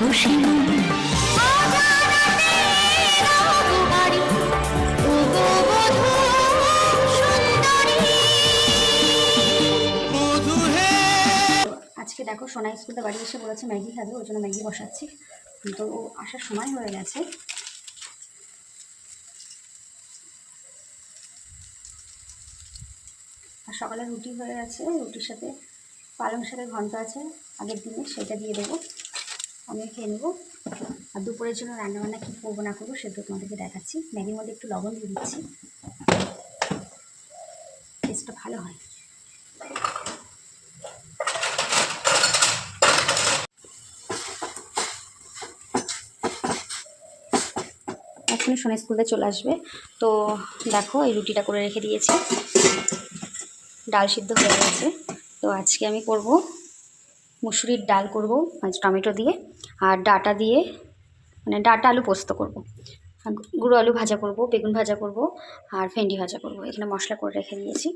আজকে দেখো সোনা স্কুল বাড়ি এসে বলেছে ম্যাগি খাবে, ওই জন্য ম্যাগি বসাচ্ছি। তো ও আসার সময় হয়ে গেছে। আর সকালে রুটি হয়ে গেছে, রুটির সাথে পালং শাকের ঘন্ট আছে, আগের দিনে সেটা দিয়ে দেবো। আমি খেয়ে নেব। আর দুপুরের জন্য রান্নাবান্না কী করব না করব সেটা তোমাদেরকে দেখাচ্ছি। ম্যাগির মধ্যে একটু লবণ দিয়ে দিচ্ছি। টেস্টটা ভালো হয়। এখনই সোনা স্কুলে চলে আসবে। তো দেখো, এই রুটিটা করে রেখে দিয়েছি। ডাল সিদ্ধ হয়ে গেছে। তো আজকে আমি করব মুসুরির ডাল করব মানে টমেটো দিয়ে, আর ডাটা দিয়ে মানে ডাটা আলু পোস্ত করব। গুঁড়ো আলু ভাজা করব, বেগুন ভাজা করব, আর ভেন্ডি ভাজা করব। এখানে মশলা করে রেখে দিয়েছি।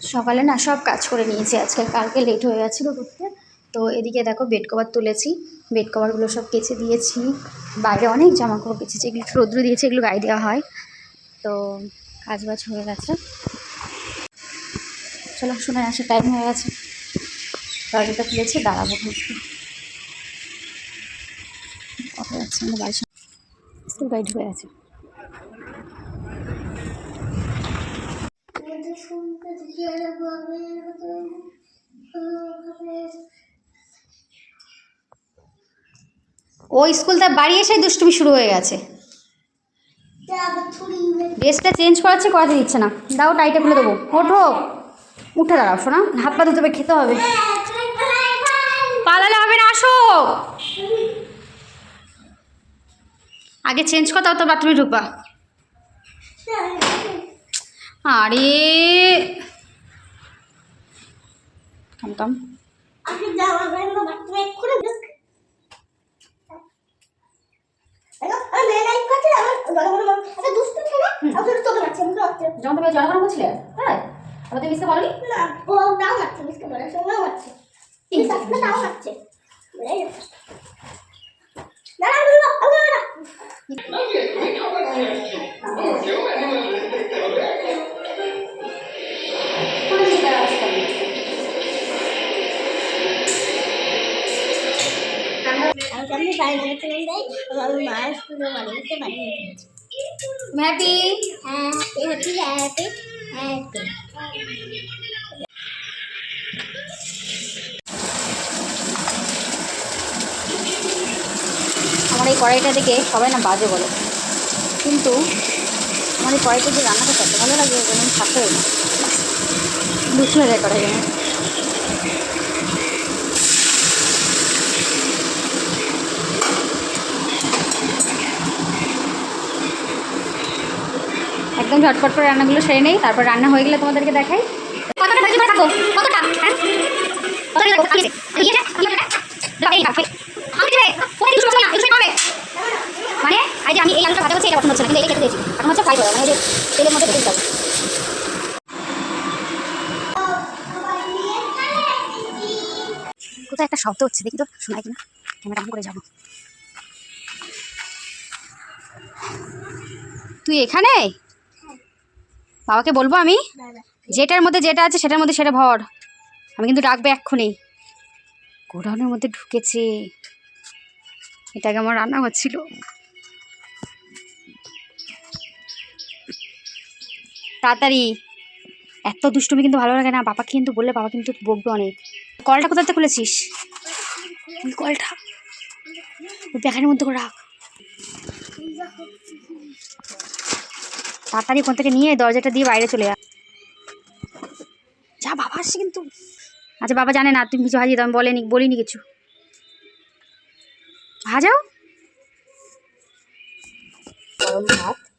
সকালে না সব কাজ করে নিয়েছি আজকে, কালকে লেট হয়ে গেছিল করতে তো এদিকে দেখো বেড কভার তুলেছি। বেড কভারগুলো সব কেচে দিয়েছি। বাইরে অনেক জামা কাপড় কেচেছি, এগুলো রৌদ্র দিয়েছি, এগুলো গায়ে দেওয়া হয়। তো কাজ বাজ হয়ে গেছে। চলো শুনে আসার টাইম হয়ে গেছে। দরজাটা খুলেছি, দাঁড়াবো একটু বাড়ির গেছে। ও স্কুল তার বাড়ি এসে দুষ্টুমি শুরু হয়ে গেছে। ড্রেসটা চেঞ্জ করাচ্ছে, করাতে দিচ্ছে না। দাও, টাইটে খুলে দেবো। ওঠো, উঠে দাঁড়াও, শোনা। হাত পা ধুতে খেতে হবে। পালালে হবে না আসো। আগে চেঞ্জ কর তো বাথরুমে ঢুকবা। আরে। কাম কাম আপনি জামা প্যান্ট বাথরুমে এক্ষুনি ঢুক। দেখো আমি মেয়ে লাইক করছি আমার বড় বড় মা একটা দুষ্টু ছেলে? আমার তোকে মারছে আমি মারছে। যখন তুমি জল গরম করছিলে হ্যাঁ? আবার তুমি মিসকে বলনি না ও নাও মারছে মিসকে বলার সঙ্গে মারছে। ঠিক আছে না নাও মারছে বলে না না না না না আমি সামনে বাড়ি নিয়ে চলে যাই আমি মায়ের স্কুলে বাড়িতে বাড়ি নিয়ে গেছি হ্যাপি হ্যাপি হ্যাপি হ্যাপি আমার এই কড়াইটা দেখে সবাই না বাজে বলে কিন্তু আমার এই কড়াইটা যে রান্নাটা করতে ভালো লাগে যেমন থাকতে না দুশো হাজার কড়াই। একদম ঝটপট করে রান্নাগুলো সেরে নেই তারপর রান্না হয়ে গেলে তোমাদেরকে দেখাই কতটা কতটা হ্যাঁ লাগবে? খালি? ইয়ে না? ইয়ে না? দাও, এই নাও, এই। আমি দেবে। ওই দুশো না, দুশো পাবে। মানে এই যে আমি এই আলুটা ভাজা করছি এটা হচ্ছে না, কিন্তু এটা খেতে দিয়েছি। এখন হচ্ছে ফ্রাই করে মানে যে তেলের মধ্যে হবে কোথায় একটা শব্দ হচ্ছে, দেখি তো শোনায় কিনা? ক্যামেরা অন করে যাব। তুই এখানে? বাবাকে বলব আমি? যেটার মধ্যে যেটা আছে, সেটার মধ্যে সেটা ভর। আমি কিন্তু ডাকবে এক্ষুনি। গোডাউনের মধ্যে ঢুকেছে। এটাকে আমার রান্না হচ্ছিল তাড়াতাড়ি। এত দুষ্টুমি কিন্তু ভালো লাগে না। বাবাকে কিন্তু বললে বাবা কিন্তু বকবে অনেক। কলটা কোথাতে খুলেছিস? ওই কলটা। ওই ব্যাগের মধ্যে করে রাখ। তাড়াতাড়ি ওখান থেকে নিয়ে দরজাটা দিয়ে বাইরে চলে যা যা বাবা আসছে কিন্তু। আচ্ছা বাবা জানে না তুমি কিছু হাজিয়ে দাও আমি বলেনি বলিনি কিছু। ভাজাও ভাত।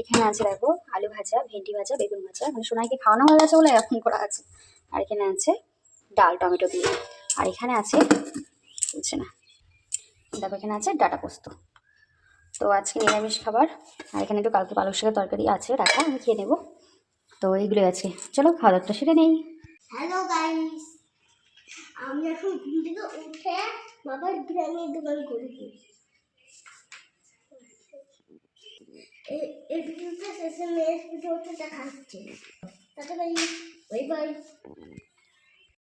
এখানে আছে দেখো আলু ভাজা, ভেন্ডি ভাজা, বেগুন ভাজা। মানে সোনাইকে খাওয়ানো হয়ে গেছে বলে এখন করা আছে। আর এখানে আছে ডাল, টমেটো দিয়ে। আর এখানে আছে, বুঝছে না? দেখো এখানে আছে ডাটা পোস্ত। তো আজকে নিরামিষ খাবার। আর এখানে একটু কালকে পালক শাকের তরকারি আছে, রাখা, আমি খেয়ে নেব। তো এইগুলোই আছে। চলো, খাওয়া দাওয়াটা সেরে নেই। হ্যালো গাইস আমি এখন ঘুম থেকে উঠে বাবার বিরিয়ানির দোকান করেছি এই- ভিডিওটা শেষে মেয়ের ভিডিওটা দেখাচ্ছে। তাতে বাই বাই।